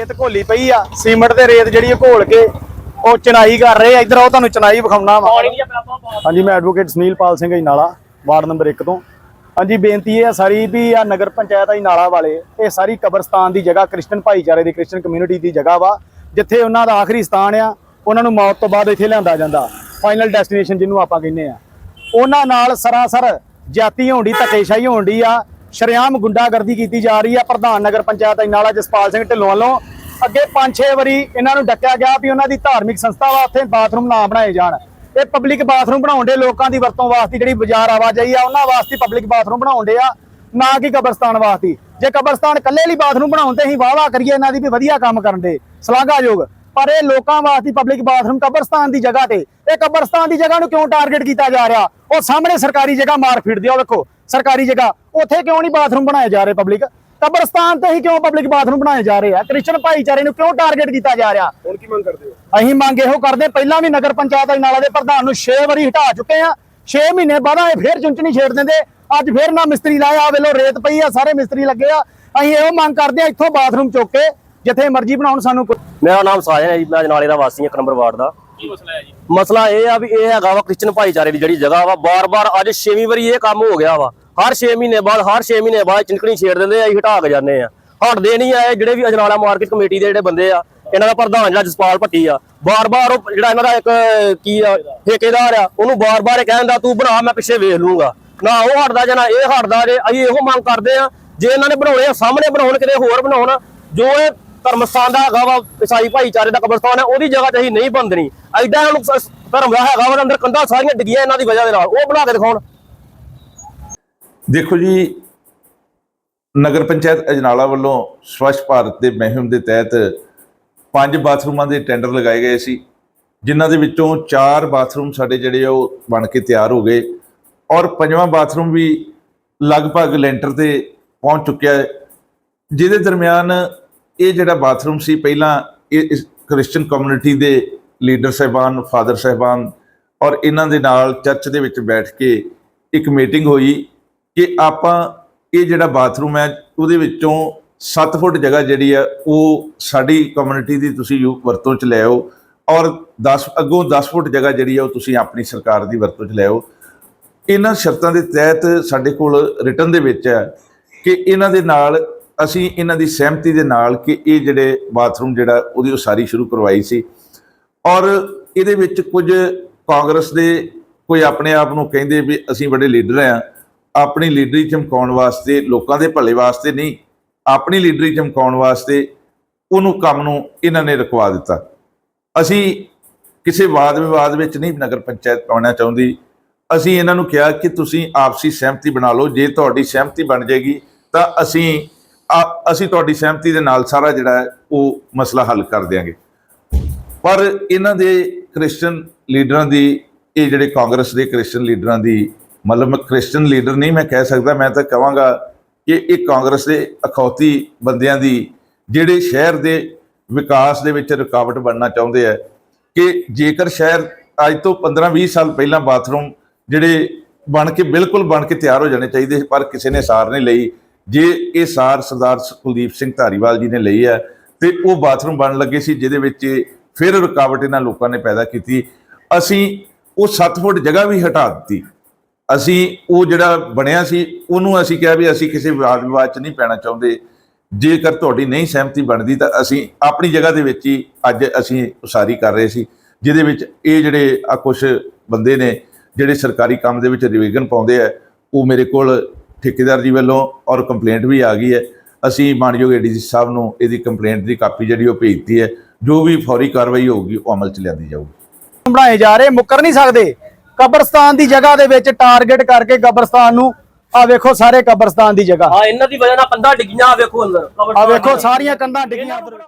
ਰੇਤ ਘੋਲੀ ਪਈ ਆ ਸੀਮੈਂਟ ਤੇ ਰੇਤ ਜਿਹੜੀ ਘੋਲ ਕੇ ਉਹ ਚਨਾਈ ਕਰ ਰਹੇ ਆ। ਇੱਧਰ ਉਹ ਤੁਹਾਨੂੰ ਚਨਾਈ ਵਿਖਾਉਣਾ ਵਾ। ਹਾਂਜੀ ਮੈਂ ਐਡਵੋਕੇਟ ਸੁਨੀਲ ਪਾਲ ਸਿੰਘ ਇਨਾਲਾ ਵਾਰਡ ਨੰਬਰ 1 ਤੋਂ। ਹਾਂਜੀ ਬੇਨਤੀ ਇਹ ਆ ਸਾਰੀ ਵੀ ਆ ਨਗਰ ਪੰਚਾਇਤ ਇਨਾਲਾ ਵਾਲੇ ਇਹ ਸਾਰੀ ਕਬਰਸਤਾਨ ਦੀ ਜਗ੍ਹਾ ਕ੍ਰਿਸਚਨ ਭਾਈਚਾਰੇ ਦੀ ਕ੍ਰਿਸਚਨ ਕਮਿਊਨਿਟੀ ਦੀ ਜਗ੍ਹਾ ਵਾ ਜਿੱਥੇ ਉਹਨਾਂ ਦਾ ਆਖਰੀ ਸਥਾਨ ਆ ਉਹਨਾਂ ਨੂੰ ਮੌਤ ਤੋਂ ਬਾਅਦ ਇੱਥੇ ਲਿਆਂਦਾ ਜਾਂਦਾ ਫਾਈਨਲ ਡੈਸਟੀਨੇਸ਼ਨ ਜਿਹਨੂੰ ਆਪਾਂ ਕਹਿੰਦੇ ਆ। ਉਹਨਾਂ ਨਾਲ ਸਰਾਸਰ ਜਾਤੀ ਹੋਣ ਧੱਕੇਸ਼ਾਹੀ ਹੋਣ ਆ ਸ਼ਰੇਆਮ ਗੁੰਡਾਗਰਦੀ ਕੀਤੀ ਜਾ ਰਹੀ ਆ ਪ੍ਰਧਾਨ ਨਗਰ ਪੰਚਾਇਤ ਇਨਾਲਾ ਜਸਪਾਲ ਸਿੰਘ ਢਿੱਲੋਂ ਵੱਲੋਂ। ਅੱਗੇ 5-6 ਵਾਰੀ ਇਹਨਾਂ ਨੂੰ ਡੱਕਿਆ ਗਿਆ ਵੀ ਉਹਨਾਂ ਦੀ ਧਾਰਮਿਕ ਸੰਸਥਾ ਵਾ, ਉੱਥੇ ਬਾਥਰੂਮ ਨਾ ਬਣਾਏ ਜਾਣ। ਇਹ ਪਬਲਿਕ ਬਾਥਰੂਮ ਬਣਾਉਣ ਦੇ ਲੋਕਾਂ ਦੀ ਵਰਤੋਂ ਵਾਸਤੇ ਜਿਹੜੀ ਬਾਜ਼ਾਰ ਆਵਾਜਾਈ ਆ, ਉਹਨਾਂ ਵਾਸਤੇ ਪਬਲਿਕ ਬਾਥਰੂਮ ਬਣਾਉਣ ਦੇ ਆ, ਨਾ ਕਿ ਕਬਰਸਤਾਨ ਵਾਸਤੇ। ਜੇ ਕਬਰਸਤਾਨ ਇਕੱਲੇ ਲਈ ਬਾਥਰੂਮ ਬਣਾਉਣ ਤੇ ਅਸੀਂ ਵਾਅਦਾ ਕਰੀਏ ਇਹਨਾਂ ਦੀ ਵੀ ਵਧੀਆ ਕੰਮ ਕਰਨ ਦੇ ਸ਼ਲਾਘਾਯੋਗ ਪਰ ਇਹ ਲੋਕਾਂ ਵਾਸਤੇ ਪਬਲਿਕ ਬਾਥਰੂਮ ਕਬਰਸਤਾਨ ਦੀ ਜਗ੍ਹਾ ਤੇ, ਇਹ ਕਬਰਸਤਾਨ ਦੀ ਜਗ੍ਹਾ ਨੂੰ ਕਿਉਂ ਟਾਰਗੇਟ ਕੀਤਾ ਜਾ ਰਿਹਾ? ਉਹ ਸਾਹਮਣੇ ਸਰਕਾਰੀ ਜਗ੍ਹਾ ਮਾਰ ਫਿਰਦੀ ਆ ਵੇਖੋ। ਸਰਕਾਰੀ ਜਗ੍ਹਾ, ਉੱਥੇ ਕਿਉਂ ਨਹੀਂ ਬਾਥਰੂਮ ਬਣਾਏ ਜਾ ਰਹੇ ਪਬਲਿਕ ਕਬਰਸਤਾਨ ਤੇ ਹੀ ਕਿਉਂ ਪਬਲਿਕ ਬਾਥਰੂਮ ਬਣਾਏ ਜਾ ਰਹੇ ਆ? ਕ੍ਰਿਸਚਨ ਭਾਈਚਾਰੇ ਨੂੰ ਕਿਉਂ ਟਾਰਗੇਟ ਕੀਤਾ ਜਾ ਰਿਹਾ? ਹੁਣ ਕੀ ਮੰਗ ਕਰਦੇ ਹੋ? ਅਸੀਂ ਮੰਗ ਇਹੋ ਕਰਦੇ ਪਹਿਲਾਂ ਵੀ ਨਗਰ ਪੰਚਾਇਤ ਨਾਲਾ ਦੇ ਪ੍ਰਧਾਨ ਨੂੰ 6 ਵਾਰੀ ਹਟਾ ਚੁੱਕੇ ਆ। 6 ਮਹੀਨੇ ਬਾਅਦ ਇਹ ਫੇਰ ਚੁੰਚਣੀ ਛੇੜ ਦਿੰਦੇ। ਅੱਜ ਫੇਰ ਨਾ ਮਿਸਤਰੀ ਲਾਇਆ ਆ ਵੇਲੋ ਰੇਤ ਪਈ ਆ ਸਾਰੇ ਮਿਸਤਰੀ ਲੱਗੇ ਆ। ਅਸੀਂ ਇਹੋ ਮੰਗ ਕਰਦੇ ਆ ਇੱਥੋਂ ਬਾਥਰੂਮ ਚੁੱਕ ਕੇ ਜਿੱਥੇ ਮਰਜ਼ੀ ਬਣਾਉਣ ਸਾਨੂੰ ਕੋਈ- ਮੇਰਾ ਨਾਮ ਸਾਜਨ ਹੈ ਜੀ ਮੈਂ ਜਨਾਲੇ ਦਾ ਵਾਸੀ ਹਾਂ ਇੱਕ ਨੰਬਰ ਵਾਰਡ ਦਾ। ਕੀ ਮਸਲਾ ਹੈ ਜੀ? ਮਸਲਾ ਇਹ ਆ ਵੀ ਇਹ ਹੈਗਾ ਵਾ ਕ੍ਰਿਸਚਨ ਭਾਈਚਾਰੇ ਦੀ ਜਿਹੜੀ ਜਗ੍ਹਾ ਵਾ ਬਾਰ-ਬਾਰ ਅੱਜ 6ਵੀਂ ਵਾਰੀ ਇਹ ਕੰਮ ਹੋ ਗਿਆ ਵਾ। ਹਰ 6 ਮਹੀਨੇ ਬਾਅਦ, ਹਰ 6 ਮਹੀਨੇ ਬਾਅਦ ਚਿੰਕਣੀ ਛੇੜ ਦਿੰਦੇ ਆ, ਅਸੀਂ ਹਟਾ ਕੇ ਜਾਂਦੇ ਆ। ਹਟਦੇ ਨਹੀਂ ਆ ਜਿਹੜੇ ਵੀ ਅਜਨਾਲਾ ਮਾਰਕੀਟ ਕਮੇਟੀ ਦੇ ਜਿਹੜੇ ਬੰਦੇ ਆ, ਇਹਨਾਂ ਦਾ ਪ੍ਰਧਾਨ ਜਿਹੜਾ ਜਸਪਾਲ ਭੱਟੀ ਆ, ਬਾਰ-ਬਾਰ ਉਹ ਜਿਹੜਾ ਇਹਨਾਂ ਦਾ ਇੱਕ, ਕੀ ਆ, ਠੇਕੇਦਾਰ ਆ, ਉਹਨੂੰ ਬਾਰ-ਬਾਰ ਇਹ ਕਹਿੰਦਾ ਤੂੰ ਬਣਾ, ਮੈਂ ਪਿੱਛੇ ਵੇਖ ਲੂੰਗਾ। ਨਾ ਉਹ ਹਟਦਾ ਜਾਂ ਨਾ ਇਹ ਹਟਦਾ, ਜੇ ਅਸੀਂ ਇਹੋ ਮੰਗ ਕਰਦੇ ਆ, ਜੇ ਇਹਨਾਂ ਨੇ ਬਣਾਉਣੇ ਆ, ਸਾਹਮਣੇ ਬਣਾਉਣ, ਕਿਤੇ ਹੋਰ ਬਣਾਉਣ, ਜੋ ਇਹ ਧਰਮਸਥਾਨ ਦਾ ਹੈਗਾ ਵਾ, ਈਸਾਈ ਭਾਈਚਾਰੇ ਦਾ ਕਬਰਸਤਾਨ ਹੈ ਉਹਦੀ ਜਗ੍ਹਾ ਤੇ ਅਸੀਂ ਨਹੀਂ ਬੰਦਣੀ ਐਡਾ ਇਹਨਾਂ ਨੂੰ ਧਰਮ ਦਾ ਹੈਗਾ ਵਾ, ਅੰਦਰ ਕੰਧਾਂ ਸਾਰੀਆਂ ਡਿੱਗੀਆਂ ਇਹਨਾਂ ਦੀ ਵਜ੍ਹਾ ਦੇ ਨਾਲ, ਉਹ ਬਣਾ ਕੇ ਦਿਖਾਉਣ। ਦੇਖੋ ਜੀ, ਨਗਰ ਪੰਚਾਇਤ ਅਜਨਾਲਾ ਵੱਲੋਂ ਸਵੱਛ ਭਾਰਤ ਦੇ ਮੁਹਿੰਮ ਦੇ ਤਹਿਤ ਪੰਜ ਬਾਥਰੂਮਾਂ ਦੇ ਟੈਂਡਰ ਲਗਾਏ ਗਏ ਸੀ, ਜਿਨ੍ਹਾਂ ਦੇ ਵਿੱਚੋਂ ਚਾਰ ਬਾਥਰੂਮ ਸਾਡੇ ਜਿਹੜੇ ਆ ਉਹ ਬਣ ਕੇ ਤਿਆਰ ਹੋ ਗਏ ਔਰ ਪੰਜਵਾਂ ਬਾਥਰੂਮ ਵੀ ਲਗਭਗ ਲੈਂਟਰ ਤੇ ਪਹੁੰਚ ਚੁੱਕਿਆ ਹੈ। ਜਿਹਦੇ ਦਰਮਿਆਨ ਇਹ ਜਿਹੜਾ ਬਾਥਰੂਮ ਸੀ, ਪਹਿਲਾਂ ਇਹ ਇਸ ਕ੍ਰਿਸਚੀਅਨ ਕਮਿਊਨਿਟੀ ਦੇ ਲੀਡਰ ਸਹਿਬਾਨ, ਫਾਦਰ ਸਹਿਬਾਨ ਔਰ ਇਹਨਾਂ ਦੇ ਨਾਲ ਚਰਚ ਦੇ ਵਿੱਚ ਬੈਠ ਕੇ ਇੱਕ ਮੀਟਿੰਗ ਹੋਈ ਕਿ ਆਪਾਂ ਇਹ ਜਿਹੜਾ ਬਾਥਰੂਮ ਹੈ, ਉਹਦੇ ਵਿੱਚੋਂ 7 ਫੁੱਟ ਜਗ੍ਹਾ ਜਿਹੜੀ ਆ ਉਹ ਸਾਡੀ ਕਮਿਊਨਿਟੀ ਦੀ ਤੁਸੀਂ ਯੂ- ਵਰਤੋਂ ਚ ਲੈ ਆਓ ਔਰ 10 ਅੱਗੋਂ 10 ਫੁੱਟ ਜਗ੍ਹਾ ਜਿਹੜੀ ਆ ਉਹ ਤੁਸੀਂ ਆਪਣੀ ਸਰਕਾਰ ਦੀ ਵਰਤੋਂ ਚ ਲੈ ਆਓ। ਇਹਨਾਂ ਸ਼ਰਤਾਂ ਦੇ ਤਹਿਤ ਸਾਡੇ ਕੋਲ ਰਿਟਰਨ ਦੇ ਵਿੱਚ ਹੈ ਕਿ ਇਹਨਾਂ ਦੇ ਨਾਲ ਅਸੀਂ ਇਹਨਾਂ ਦੀ ਸਹਿਮਤੀ ਦੇ ਨਾਲ ਕਿ ਇਹ ਜਿਹੜੇ ਬਾਥਰੂਮ ਜਿਹੜਾ, ਉਹਦੀ ਉਸਾਰੀ ਸ਼ੁਰੂ ਕਰਵਾਈ ਸੀ। ਔਰ ਇਹਦੇ ਵਿੱਚ ਕੁਝ ਕਾਂਗਰਸ ਦੇ ਕੋਈ ਆਪਣੇ ਆਪ ਨੂੰ ਕਹਿੰਦੇ ਵੀ ਅਸੀਂ ਬੜੇ ਲੀਡਰ ਆ ਆਪਣੀ ਲੀਡਰੀ ਚਮਕਾਉਣ ਵਾਸਤੇ, ਲੋਕਾਂ ਦੇ ਭਲੇ ਵਾਸਤੇ ਨਹੀਂ, ਆਪਣੀ ਲੀਡਰੀ ਚਮਕਾਉਣ ਵਾਸਤੇ ਉਹਨੂੰ ਕੰਮ ਨੂੰ ਇਹਨਾਂ ਨੇ ਰੁਕਵਾ ਦਿੱਤਾ। ਅਸੀਂ ਕਿਸੇ ਵਾਦ ਵਿਵਾਦ ਵਿੱਚ ਨਹੀਂ ਨਗਰ ਪੰਚਾਇਤ ਪਾਉਣਾ ਚਾਹੁੰਦੀ। ਅਸੀਂ ਇਹਨਾਂ ਨੂੰ ਕਿਹਾ ਕਿ ਤੁਸੀਂ ਆਪਸੀ ਸਹਿਮਤੀ ਬਣਾ ਲਓ। ਜੇ ਤੁਹਾਡੀ ਸਹਿਮਤੀ ਬਣ ਜਾਏਗੀ, ਤਾਂ ਅਸੀਂ ਆ- ਅਸੀਂ ਤੁਹਾਡੀ ਸਹਿਮਤੀ ਦੇ ਨਾਲ ਸਾਰਾ ਜਿਹੜਾ ਹੈ, ਉਹ ਮਸਲਾ ਹੱਲ ਕਰ ਦਿਆਂਗੇ। ਪਰ ਇਹਨਾਂ ਦੇ ਕ੍ਰਿਸਚੀਅਨ ਲੀਡਰਾਂ ਦੀ, ਇਹ ਜਿਹੜੇ ਕਾਂਗਰਸ ਦੇ ਕ੍ਰਿਸਚੀਅਨ ਲੀਡਰਾਂ ਦੀ ਮਤਲਬ ਮੈਂ ਕ੍ਰਿਸਚੀਅਨ ਲੀਡਰ ਨਹੀਂ ਮੈਂ ਕਹਿ ਸਕਦਾ ਮੈਂ ਤਾਂ ਕਹਾਂਗਾ ਕਿ ਇਹ ਕਾਂਗਰਸ ਦੇ ਅਖੌਤੀ ਬੰਦਿਆਂ ਦੀ ਜਿਹੜੇ ਸ਼ਹਿਰ ਦੇ ਵਿਕਾਸ ਦੇ ਵਿੱਚ ਰੁਕਾਵਟ ਬਣਨਾ ਚਾਹੁੰਦੇ ਆ ਕਿ ਜੇਕਰ ਸ਼ਹਿਰ ਅੱਜ ਤੋਂ 15-20 ਸਾਲ ਪਹਿਲਾਂ ਬਾਥਰੂਮ ਜਿਹੜੇ ਬਣ ਕੇ ਬਿਲਕੁਲ ਬਣ ਕੇ ਤਿਆਰ ਹੋ ਜਾਣੇ ਚਾਹੀਦੇ ਸੀ, ਪਰ ਕਿਸੇ ਨੇ ਸਾਰ ਨਹੀਂ ਲਈ। ਜੇ ਇਹ ਸਾਰ ਸਰਦਾਰ ਕੁਲਦੀਪ ਸਿੰਘ ਧਾਰੀਵਾਲ ਜੀ ਨੇ ਲਈ ਹੈ ਤੇ ਉਹ ਬਾਥਰੂਮ ਬਣਨ ਲੱਗੇ ਸੀ ਜਿਹਦੇ ਵਿੱਚ ਫਿਰ ਰੁਕਾਵਟ ਇਹਨਾਂ ਲੋਕਾਂ ਨੇ ਪੈਦਾ ਕੀਤੀ। ਅਸੀਂ ਉਹ 7 ਫੁੱਟ ਜਗ੍ਹਾ ਵੀ ਹਟਾ ਦਿੱਤੀ। ਅਸੀਂ ਉਹ ਜਿਹੜਾ ਬਣਿਆ ਸੀ, ਉਹਨੂੰ ਅਸੀਂ ਕਿਹਾ ਵੀ ਅਸੀਂ ਕਿਸੇ ਵਿਵਾਦ ਵਿਵਾਦ 'ਚ ਨਹੀਂ ਪੈਣਾ ਚਾਹੁੰਦੇ। ਜੇਕਰ ਤੁਹਾਡੀ ਨਹੀਂ ਸਹਿਮਤੀ ਬਣਦੀ ਤਾਂ ਅਸੀਂ ਆਪਣੀ ਜਗ੍ਹਾ ਦੇ ਵਿੱਚ ਹੀ ਅੱਜ ਅਸੀਂ ਉਸਾਰੀ ਕਰ ਰਹੇ ਸੀ, ਜਿਹਦੇ ਵਿੱਚ ਇਹ ਜਿਹੜੇ ਆ ਕੁਝ ਬੰਦੇ ਨੇ, ਜਿਹੜੇ ਸਰਕਾਰੀ ਕੰਮ ਦੇ ਵਿੱਚ ਰਿਵੀਜ਼ਨ ਪਾਉਂਦੇ ਆ, ਉਹ ਮੇਰੇ ਕੋਲ ਠੇਕੇਦਾਰ ਜੀ ਵੱਲੋਂ ਔਰ ਕੰਪਲੇਂਟ ਵੀ ਆ ਗਈ ਹੈ। ਅਸੀਂ ਮਾਨਯੋਗ ਏਡੀਸੀ ਸਾਹਿਬ ਨੂੰ ਇਹਦੀ ਕੰਪਲੇਂਟ ਦੀ ਕਾਪੀ ਜਿਹੜੀ ਉਹ ਭੇਜਤੀ ਹੈ, ਜੋ ਵੀ ਫੌਰੀ ਕਾਰਵਾਈ ਹੋਊਗੀ, ਉਹ ਅਮਲ 'ਚ ਲਿਆਂਦੀ ਜਾਊਗੀ। ਬਣਾਏ ਜਾ ਰਹੇ, ਮੁੱਕਰ ਨਹੀਂ ਸਕਦੇ। ਕਬਰਸਤਾਨ ਦੀ ਜਗ੍ਹਾ ਦੇ ਵਿੱਚ ਟਾਰਗੇਟ ਕਰਕੇ ਕਬਰਸਤਾਨ ਨੂੰ ਆ ਵੇਖੋ ਸਾਰੇ ਕਬਰਸਤਾਨ ਦੀ ਜਗ੍ਹਾ ਹਾਂ ਇਹਨਾਂ ਦੀ ਵਜ੍ਹਾ ਨਾਲ ਕੰਧਾਂ ਡਿੱਗੀਆਂ ਆਹ ਵੇਖੋ ਅੰਦਰ ਆ ਵੇਖੋ ਸਾਰੀਆਂ ਕੰਧਾਂ ਡਿੱਗੀਆਂ ਉੱਧਰ।